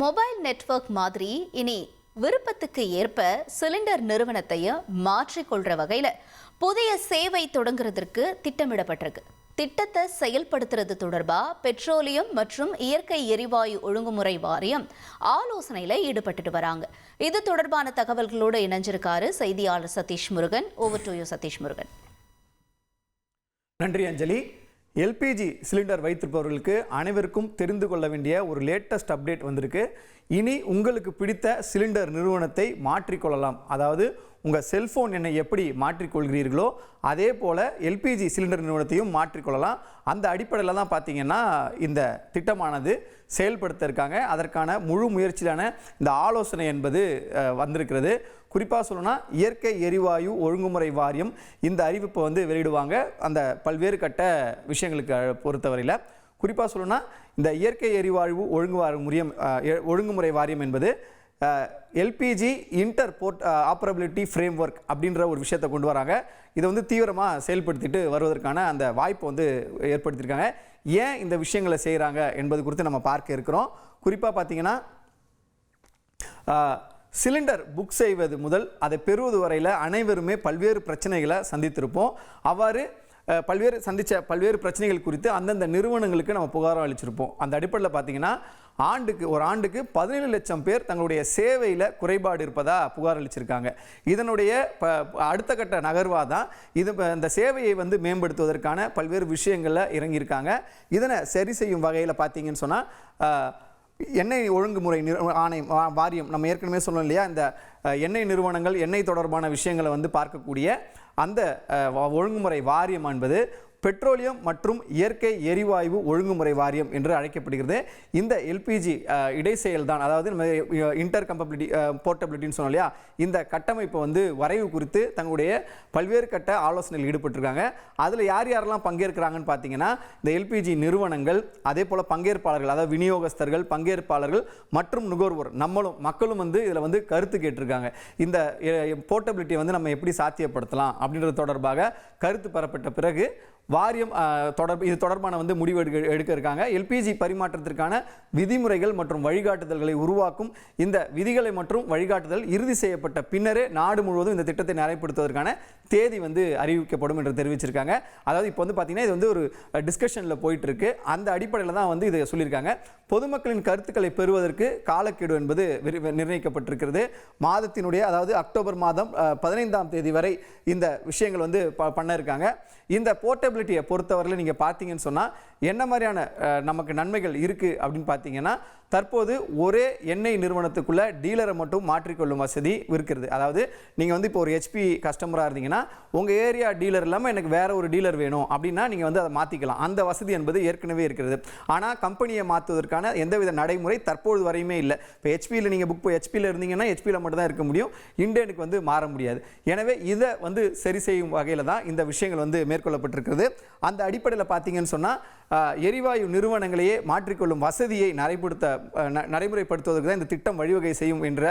Mobile network மாதிரி இனி விருப்பத்துக்கு ஏற்ப சிலிண்டர் நிறுவனத்தையும் மாற்றிக்கொள்கிற வகையில் புதிய சேவை தொடங்குறதற்கு திட்டமிடப்பட்டிருக்கு. திட்டத்தை செயல்படுத்துறது தொடர்பாக பெட்ரோலியம் மற்றும் இயற்கை எரிவாயு ஒழுங்குமுறை வாரியம் ஆலோசனையில் ஈடுபட்டுட்டு வராங்க. இது தொடர்பான தகவல்களோடு இணைஞ்சிருக்காரு செய்தியாளர் Satish Murugan. Over to you Satish Murugan. நன்றி அஞ்சலி. எல்பிஜி சிலிண்டர் வைத்திருப்பவர்களுக்கு அனைவருக்கும் தெரிந்து கொள்ள வேண்டிய ஒரு லேட்டஸ்ட் அப்டேட் வந்திருக்கு. இனி உங்களுக்கு பிடித்த சிலிண்டர் நிறுவனத்தை மாற்றிக்கொள்ளலாம். அதாவது உங்கள் செல்ஃபோன் எண்ணை எப்படி மாற்றிக்கொள்கிறீர்களோ அதே போல் எல்பிஜி சிலிண்டர் நிறுவனத்தையும் மாற்றிக்கொள்ளலாம். அந்த அடிப்படையில் தான் பார்த்தீங்கன்னா இந்த திட்டமானது செயல்படுத்த இருக்காங்க. அதற்கான முழு முயற்சியிலான இந்த ஆலோசனை என்பது வந்திருக்கிறது. குறிப்பாக சொல்லணும்னா இயற்கை எரிவாயு ஒழுங்குமுறை வாரியம் இந்த அறிவிப்பை வந்து வெளியிடுவாங்க. அந்த பல்வேறு கட்ட விஷயங்களுக்கு பொறுத்தவரையில். குறிப்பாக சொல்லணும்னா இந்த இயற்கை எரிவாயு ஒழுங்கு முறியம் ஒழுங்குமுறை வாரியம் என்பது LPG interoperability framework அப்படின்ற ஒரு விஷயத்தை கொண்டு வராங்க. இதை வந்து தீவிரமாக செயல்படுத்திட்டு வருவதற்கான அந்த வாய்ப்பை வந்து ஏற்படுத்தியிருக்காங்க. ஏன் இந்த விஷயங்களை செய்கிறாங்க என்பது குறித்து நம்ம பார்க்க இருக்கிறோம். குறிப்பாக பார்த்தீங்கன்னா சிலிண்டர் புக் செய்வது முதல் அதை பெறுவது வரையில் அனைவருமே பல்வேறு பிரச்சனைகளை சந்தித்திருப்போம். அவ்வாறு பல்வேறு சந்தித்த பல்வேறு பிரச்சனைகள் குறித்து அந்தந்த நிறுவனங்களுக்கு நம்ம புகாரம் அளிச்சிருப்போம். அந்த அடிப்படையில் பார்த்தீங்கன்னா ஆண்டுக்கு ஒரு ஆண்டுக்கு பதினேழு லட்சம் பேர் தங்களுடைய சேவையில் குறைபாடு இருப்பதாக புகார் அளிச்சிருக்காங்க. இதனுடைய ப அடுத்த கட்ட நகர்வாக தான் இது இந்த சேவையை வந்து மேம்படுத்துவதற்கான பல்வேறு விஷயங்களில் இறங்கியிருக்காங்க. இதனை சரி செய்யும் வகையில் பார்த்தீங்கன்னு சொன்னால் எண்ணெய் ஒழுங்குமுறை நிறு ஆணை வாரியம் நம்ம ஏற்கனவே சொன்னோம் இல்லையா? இந்த எண்ணெய் நிறுவனங்கள் எண்ணெய் தொடர்பான விஷயங்களை வந்து பார்க்கக்கூடிய அந்த ஒழுங்குமுறை வாரியம் என்பது பெட்ரோலியம் மற்றும் இயற்கை எரிவாயு ஒழுங்குமுறை வாரியம் என்று அழைக்கப்படுகிறது. இந்த எல்பிஜி இடைச்செயல் தான் அதாவது இன்டர் கம்பபிலிட்டி போர்ட்டபிலிட்டின்னு சொன்னோம் இல்லையா? இந்த கட்டமைப்பை வந்து வரைவு குறித்து தங்களுடைய பல்வேறு கட்ட ஆலோசனையில் ஈடுபட்டிருக்காங்க. அதில் யார் யாரெல்லாம் பங்கேற்கிறாங்கன்னு பார்த்தீங்கன்னா இந்த எல்பிஜி நிறுவனங்கள் அதே போல் பங்கேற்பாளர்கள் அதாவது விநியோகஸ்தர்கள் பங்கேற்பாளர்கள் மற்றும் நுகர்வோர் நம்மளும் மக்களும் வந்து இதில் வந்து கருத்து கேட்டிருக்காங்க. இந்த போர்ட்டபிலிட்டியை வந்து நம்ம எப்படி சாத்தியப்படுத்தலாம் அப்படின்றது தொடர்பாக கருத்து பெறப்பட்ட பிறகு வாரியம் தொடர்பு இது தொடர்பான வந்து முடிவு எடுக்க எடுக்க இருக்காங்க. எல்பிஜி பரிமாற்றத்திற்கான விதிமுறைகள் மற்றும் வழிகாட்டுதல்களை உருவாக்கும் இந்த விதிகளை மற்றும் வழிகாட்டுதல் இறுதி செய்யப்பட்ட பின்னரே நாடு முழுவதும் இந்த திட்டத்தை நடைபெறுத்துவதற்கான தேதி வந்து அறிவிக்கப்படும் என்று தெரிவிச்சிருக்காங்க. அதாவது இப்போ வந்து பார்த்தீங்கன்னா இது வந்து ஒரு டிஸ்கஷனில் போயிட்டு இருக்கு அந்த அடிப்படையில் தான் வந்து இதை சொல்லியிருக்காங்க. பொதுமக்களின் கருத்துக்களை பெறுவதற்கு காலக்கெடு என்பது நிர்ணயிக்கப்பட்டிருக்கிறது. மாதத்தினுடைய அதாவது அக்டோபர் மாதம் பதினைந்தாம் தேதி வரை இந்த விஷயங்கள் வந்து ப- பண்ண இருக்காங்க. இந்த போர்ட்டபிலிட்டியை பொறுத்தவரையில் நீங்கள் பார்த்தீங்கன்னு சொன்னால் என்ன மாதிரியான நமக்கு நன்மைகள் இருக்குது அப்படின்னு பார்த்தீங்கன்னா தற்போது ஒரே எண்ணெய் நிறுவனத்துக்குள்ளே டீலரை மட்டும் மாற்றிக்கொள்ளும் வசதி இருக்கிறது. அதாவது நீங்கள் வந்து இப்போ ஒரு ஹெச்பி கஸ்டமராக இருந்தீங்கன்னா உங்கள் ஏரியா டீலர் இல்லாமல் எனக்கு வேறு ஒரு டீலர் வேணும் அப்படின்னா நீங்கள் வந்து அதை மாற்றிக்கலாம் அந்த வசதி என்பது ஏற்கனவே இருக்கிறது. ஆனால் கம்பெனியை மாற்றுவதற்கான எந்தவித நடைமுறை தற்போது வரையுமே இல்லை. இப்போ ஹெச்பியில் நீங்கள் புக் ஹெச்பியில் இருந்தீங்கன்னா ஹெச்பியில் மட்டும் தான் இருக்க முடியும். இண்டேனுக்கு வந்து மாற முடியாது. எனவே இதை வந்து சரி செய்யும் வகையில் தான் இந்த விஷயங்கள் வந்து மேற்கொள்ளப்பட்டிருக்கிறது. அந்த அடிப்படையில் பார்த்தீங்கன்னு சொன்னால் எரிவாயு நிறுவனங்களையே மாற்றிக்கொள்ளும் வசதியை நடைபடுத்த நடைமுறைப்படுத்துவதற்கு தான் இந்த திட்டம் வழிவகை செய்யும் என்ற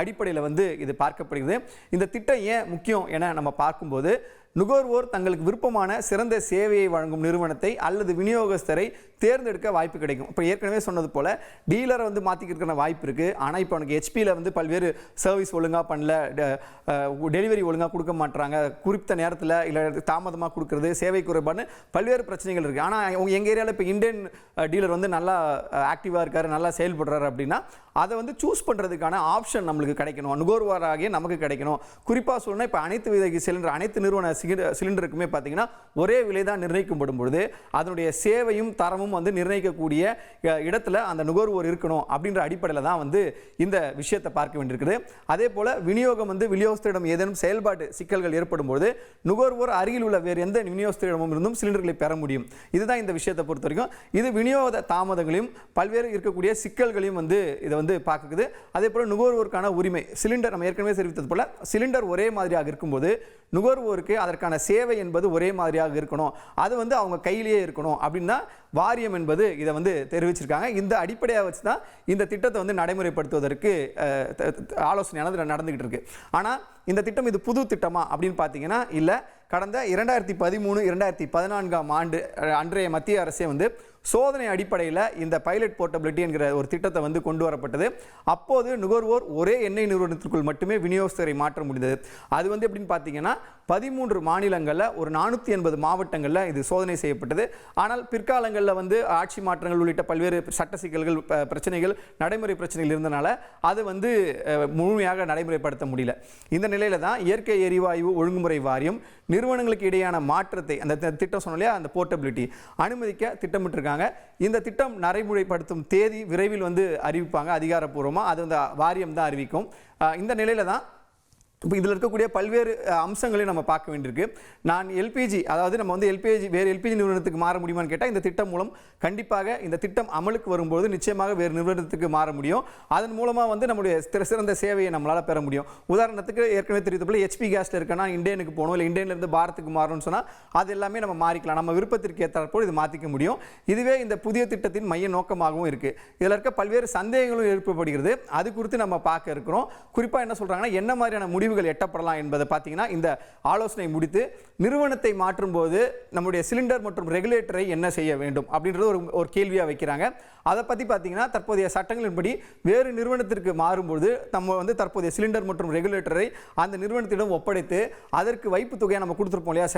அடிப்படையில் வந்து இது பார்க்கப்படுகிறது. இந்த திட்டம் ஏன் முக்கியம் என நம்ம பார்க்கும்போது நுகர்வோர் தங்களுக்கு விருப்பமான சிறந்த சேவையை வழங்கும் நிறுவனத்தை அல்லது விநியோகஸ்தரை தேர்ந்தெடுக்க வாய்ப்பு கிடைக்கும். இப்போ ஏற்கனவே சொன்னது போல் டீலரை வந்து மாற்றிக்கிறதுக்கான வாய்ப்பு இருக்குது ஆனால் இப்போ உனக்கு ஹெச்பியில் வந்து பல்வேறு சர்வீஸ் ஒழுங்காக பண்ணல. டெலிவரி ஒழுங்காக கொடுக்க மாட்டுறாங்க குறிப்பிட்ட நேரத்தில் இல்லை தாமதமாக கொடுக்குறது சேவை குறைபாடுன்னு பல்வேறு பிரச்சனைகள் இருக்குது ஆனால் எங்கள் ஏரியாவில் இப்போ இந்தியன் டீலர் வந்து நல்லா ஆக்டிவாக இருக்காரு நல்லா செயல்படுறாரு அப்படின்னா அதை வந்து சூஸ் பண்ணுறதுக்கான ஆப்ஷன் நம்மளுக்கு கிடைக்கணும். நுகர்வோராகிய நமக்கு கிடைக்கணும். குறிப்பாக சொல்லணும்னா இப்போ அனைத்து வித சிலிண்டர் அனைத்து நிறுவன சிலிண்டருக்குமே பார்த்தீங்கன்னா ஒரே விலை தான் நிர்ணயிக்கப்படும் பொழுது அதனுடைய சேவையும் தரமும் வந்து நிர்ணயிக்கக்கூடிய இடத்துல அந்த நுகர்வோர் இருக்கணும் அப்படின்ற அடிப்படையில் தான் வந்து இந்த விஷயத்தை பார்க்க வேண்டியிருக்குது. அதே போல் விநியோகம் வந்து விநியோகஸ்தரிடம் ஏதேனும் செயல்பாட்டு சிக்கல்கள் ஏற்படும் பொழுது நுகர்வோர் அருகில் உள்ள வேறு எந்த விநியோகஸ்தரிடமும் இருந்தும் சிலிண்டர்களை பெற முடியும். இதுதான் இந்த விஷயத்தை பொறுத்த வரைக்கும். இது விநியோக தாமதங்களையும் பல்வேறு இருக்கக்கூடிய சிக்கல்களையும் வந்து இதை வந்து பார்க்குது. அதே போல் நுகர்வோருக்கான உரிமை சிலிண்டர் நம்ம ஏற்கனவே தெரிவித்தது போல சிலிண்டர் ஒரே மாதிரியாக இருக்கும்போது நுகர்வோருக்கு அதற்கான சேவை என்பது ஒரே மாதிரியாக இருக்கணும். அது வந்து அவங்க கையிலேயே இருக்கணும் அப்படின்னா வாரியம் என்பது இதை வந்து தெரிவிச்சிருக்காங்க. இந்த அடிப்படையாக வச்சு தான் இந்த திட்டத்தை வந்து நடைமுறைப்படுத்துவதற்கு ஆலோசனையானது நடந்துகிட்டு இருக்கு. ஆனால் இந்த திட்டம் இது புது திட்டமா அப்படின்னு பார்த்தீங்கன்னா இல்லை. கடந்த இரண்டாயிரத்தி பதிமூணு இரண்டாயிரத்தி பதினான்காம் ஆண்டு அன்றைய மத்திய அரசே வந்து சோதனை அடிப்படையில் இந்த பைலட் போர்ட்டபிலிட்டி என்கிற ஒரு திட்டத்தை வந்து கொண்டு வரப்பட்டது. அப்போது நுகர்வோர் ஒரே எண்ணெய் நிறுவனத்திற்குள் மட்டுமே விநியோகஸ்தரை மாற்ற முடிந்தது. அது வந்து எப்படின்னு பார்த்தீங்கன்னா பதிமூன்று மாநிலங்களில் ஒரு நானூற்றி எண்பது மாவட்டங்களில் இது சோதனை செய்யப்பட்டது. ஆனால் பிற்காலங்களில் வந்து ஆட்சி மாற்றங்கள் உள்ளிட்ட பல்வேறு சட்ட சிக்கல்கள் பிரச்சனைகள் நடைமுறை பிரச்சனைகள் இருந்தனால அது வந்து முழுமையாக நடைமுறைப்படுத்த முடியல. இந்த நிலையில் தான் இயற்கை எரிவாயு ஒழுங்குமுறை வாரியம் நிறுவனங்களுக்கு இடையான மாற்றத்தை அந்த திட்டம் சொன்னாலே அந்த போர்ட்டபிலிட்டி அனுமதிக்க திட்டமிட்டிருக்காங்க. இந்த திட்டம் நடைமுறைப்படுத்தும் தேதி விரைவில் வந்து அறிவிப்பாங்க அதிகாரப்பூர்வமாக அது அந்த வாரியம் தான் அறிவிக்கும். இந்த நிலையில தான் இப்போ இதில் இருக்கக்கூடிய பல்வேறு அம்சங்களையும் நம்ம பார்க்க வேண்டியிருக்கு. நான் எல்பிஜி அதாவது நம்ம வந்து எல்பிஜி வேறு எல்பிஜி நிறுவனத்துக்கு மாற முடியுமான்னு கேட்டால் இந்த திட்டம் மூலம் கண்டிப்பாக இந்த திட்டம் அமலுக்கு வரும்போது நிச்சயமாக வேறு நிறுவனத்துக்கு மாற முடியும். அதன் மூலமாக வந்து நம்முடைய சிற- சிறந்த சேவையை நம்மளால் பெற முடியும். உதாரணத்துக்கு ஏற்கனவே தெரிவித்த போல ஹெச்பி கேஸில் இருக்கனா இண்டேனுக்கு போகணும் இல்லை இண்டேன்லேருந்து பாரத்துக்கு மாறணும்னு சொன்னால் அது எல்லாமே நம்ம மாறிக்கலாம். நம்ம விருப்பத்திற்கு ஏற்றாற்போல் இது மாற்றிக்க முடியும். இதுவே இந்த புதிய திட்டத்தின் மைய நோக்கமாகவும் இருக்குது இதில் இருக்க பல்வேறு சந்தேகங்களும் எழுப்பப்படுகிறது. அது குறித்து நம்ம பார்க்க இருக்கிறோம். குறிப்பாக என்ன சொல்கிறாங்கன்னா என்ன மாதிரியான முடிவு முடிவுகள் எட்டப்படலாம் என்பதை பார்த்தீங்கன்னா இந்த ஆலோசனை முடித்து நிறுவனத்தை மாற்றும்போது நம்முடைய சிலிண்டர் மற்றும் ரெகுலேட்டரை என்ன செய்ய வேண்டும் அப்படின்றது ஒரு ஒரு கேள்வியாக வைக்கிறாங்க. அதை பற்றி பார்த்தீங்கன்னா தற்போதைய சட்டங்களின்படி வேறு நிறுவனத்திற்கு மாறும்போது நம்ம வந்து தற்போதைய சிலிண்டர் மற்றும் ரெகுலேட்டரை அந்த நிறுவனத்திடம் ஒப்படைத்து அதற்கு வைப்பு தொகையை நம்ம கொடுத்துருப்போம் இல்லையா?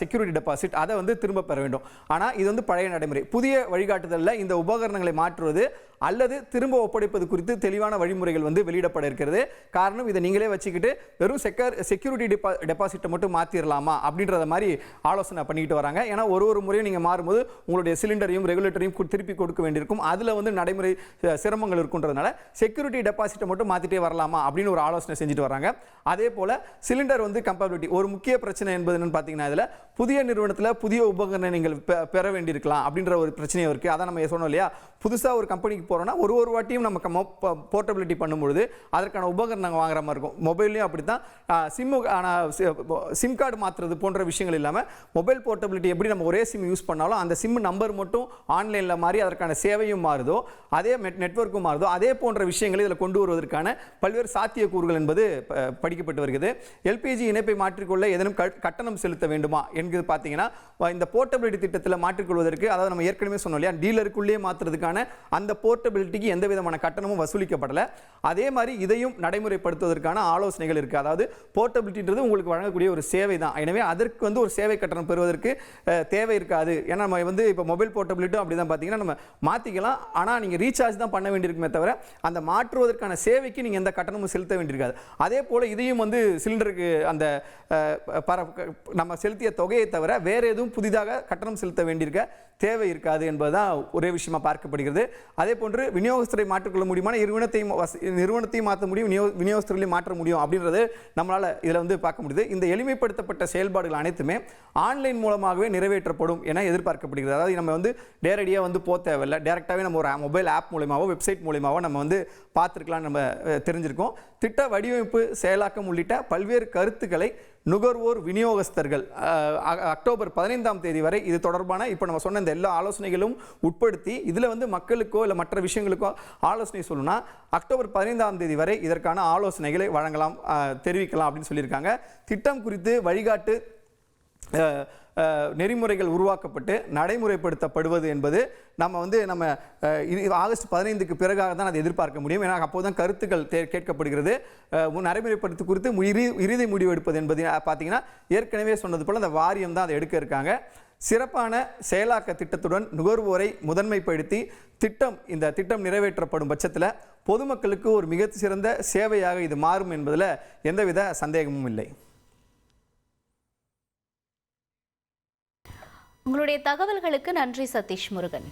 செக்யூரிட்டி டெபாசிட் அதை வந்து திரும்ப பெற வேண்டும். ஆனால் இது வந்து பழைய நடைமுறை. புதிய வழிகாட்டுதலில் இந்த உபகரணங்களை மாற்றுவது அல்லது திரும்ப ஒப்படைப்பது குறித்து தெளிவான வழிமுறைகள் வந்து வெளியிடப்பட இருக்கிறது. காரணம் இதை நீங்களே வச்சுக்கிட்டு வெறும் செக்கர் செக்யூரிட்டி டெபா டெபாசிட்டை மட்டும் மாற்றிடலாமா அப்படின்றத மாதிரி ஆலோசனை பண்ணிக்கிட்டு வராங்க. ஏன்னா ஒரு ஒரு முறையும் நீங்கள் மாறும்போது உங்களுடைய சிலிண்டரையும் ரெகுலேட்டரையும் திருப்பி கொடுக்க வேண்டியிருக்கும். அதில் வந்து நடைமுறை சிரமங்கள் இருக்குன்றதுனால செக்யூரிட்டி டெபாசிட்டை மட்டும் மாற்றிட்டே வரலாமா அப்படின்னு ஒரு ஆலோசனை செஞ்சுட்டு வராங்க. அதே போல் சிலிண்டர் வந்து கம்பேபிலிட்டி ஒரு முக்கிய பிரச்சனை என்பது என்னன்னு பார்த்தீங்கன்னா இதில் புதிய நிறுவனத்தில் புதிய உபகரணம் நீங்கள் பெ- பெற வேண்டியிருக்கலாம் அப்படின்ற ஒரு பிரச்சனையும் இருக்குது அதான் நம்ம சொன்னோம் இல்லையா? புதுசாக ஒரு கம்பெனிக்கு போகிறோன்னா ஒரு ஒரு வாட்டியும் நம்ம போர்ட்டபிலிட்டி பண்ணும்பொழுது அதற்கான உபகரணம் வாங்குற மாதிரி இருக்கும். மொபைல்லையும் அப்படி தான் சிம்மு ஆனால் சிம் கார்டு மாற்றுறது போன்ற விஷயங்கள் இல்லாமல் மொபைல் போர்ட்டபிலிட்டி எப்படி நம்ம ஒரே சிம் யூஸ் பண்ணாலும் அந்த சிம் நம்பர் மட்டும் ஆன்லைனில் மாறி அதற்கான சேவையும் மாறுதோ அதே நெட் நெட்ஒர்க்கும் மாறுதோ அதே போன்ற விஷயங்களை இதில் கொண்டு வருவதற்கான பல்வேறு சாத்தியக்கூறுகள் என்பது ப- படிக்கப்பட்டு வருகிறது. எல்பிஜி இணைப்பை மாற்றிக்கொள்ள ஏதேனும் க- கட்டணம் செலுத்த வேண்டுமா? என்கிறது பார்த்தீங்கன்னா இந்த போர்ட்டபிலிட்டி திட்டத்தில் மாற்றிக்கொள்வதற்கு அதாவது நம்ம ஏற்கனவே சொன்னோம் இல்லையா டீலருக்குள்ளேயே மாற்றுறதுக்கான அந்த போர்ட்டபிலிட்டிக்கு எந்த விதமான கட்டணமும் வசூலிக்கப்படலை. அதே மாதிரி இதையும் நடைமுறைப்படுத்துவதற்கான ஆலோசனைகள் இருக்குது அதாவது போர்ட்டபிலிட்டின்றது உங்களுக்கு வழங்கக்கூடிய ஒரு சேவை தான் எனவே அதற்கு வந்து ஒரு சேவை கட்டணம் பெறுவதற்கு தேவை இருக்காது. ஏன்னா நம்ம வந்து இப்போ மொபைல் போர்ட்டபிலிட்டும் அப்படி தான் பார்த்தீங்கன்னா நம்ம மாற்றிக்கலாம் ஆனால் நீங்கள் ரீசார்ஜ் தான் பண்ண வேண்டியிருக்குமே தவிர அந்த மாற்றுவதற்கான சேவைக்கு நீங்கள் எந்த கட்டணமும் செலுத்த வேண்டியிருக்காது. அதே போல் இதையும் வந்து சிலிண்டருக்கு அந்த பர நம்ம செலுத்திய தொகையை தவிர வேறு எதுவும் புதிதாக கட்டணம் செலுத்த வேண்டியிருக்க தேவை இருக்காது என்பதுதான் ஒரே விஷயமா பார்க்கப்படுகிறது. அதே போன்று விநியோகஸ்தரை மாற்றிக்கொள்ள முடியுமான நிறுவனத்தையும் நிறுவனத்தையும் மாற்ற முடியும் விநியோ விநியோகஸ்தர்களையும் மாற்ற முடியும் அப்படின்றது நம்மளால் இதில் வந்து பார்க்க முடியுது. இந்த எளிமைப்படுத்தப்பட்ட செயல்பாடுகள் அனைத்துமே ஆன்லைன் மூலமாகவே நிறைவேற்றப்படும் என எதிர்பார்க்கப்படுகிறது. அதாவது நம்ம வந்து நேரடியாக வந்து போக தேவையில்லை. டேரெக்டாகவே நம்ம ஒரு மொபைல் ஆப் மூலயமாவோ வெப்சைட் மூலயமாவோ நம்ம வந்து பார்த்துருக்கலாம் நம்ம தெரிஞ்சிருக்கோம். திட்ட வடிவமைப்பு செயலாக்கம் உள்ளிட்ட பல்வேறு கருத்துக்களை நுகர்வோர் விநியோகஸ்தர்கள் அ- அக்டோபர் பதினைந்தாம் தேதி வரை இது தொடர்பான இப்போ நம்ம சொன்ன இந்த எல்லா ஆலோசனைகளும் உட்படுத்தி இதில் வந்து மக்களுக்கோ இல்லை மற்ற விஷயங்களுக்கோ ஆலோசனை சொல்லணும்னா அக்டோபர் பதினைந்தாம் தேதி வரை இதற்கான ஆலோசனைகளை வழங்கலாம் தெரிவிக்கலாம் அப்படின்னு சொல்லியிருக்காங்க. திட்டம் குறித்து வழிகாட்டு நெறிமுறைகள் உருவாக்கப்பட்டு நடைமுறைப்படுத்தப்படுவது என்பது நம்ம வந்து நம்ம இது ஆகஸ்ட் பதினைந்துக்கு பிறகாக தான் அதை எதிர்பார்க்க முடியும். ஏன்னா அப்போது தான் கருத்துக்கள் தே- கேட்கப்படுகிறது. அஹ், நடைமுறைப்படுத்து குறித்து மு- இறுதி முடிவு எடுப்பது என்பது பார்த்தீங்கன்னா ஏற்கனவே சொன்னது போல் அந்த வாரியம் தான் அதை எடுக்க இருக்காங்க. சிறப்பான செயலாக்க திட்டத்துடன் நுகர்வோரை முதன்மைப்படுத்தி திட்டம் இந்த திட்டம் நிறைவேற்றப்படும் பட்சத்தில் பொதுமக்களுக்கு ஒரு மிக சிறந்த சேவையாக இது மாறும் என்பதில் எந்தவித சந்தேகமும் இல்லை. உங்களுடைய தகவல்களுக்கு நன்றி சதீஷ் முருகன்.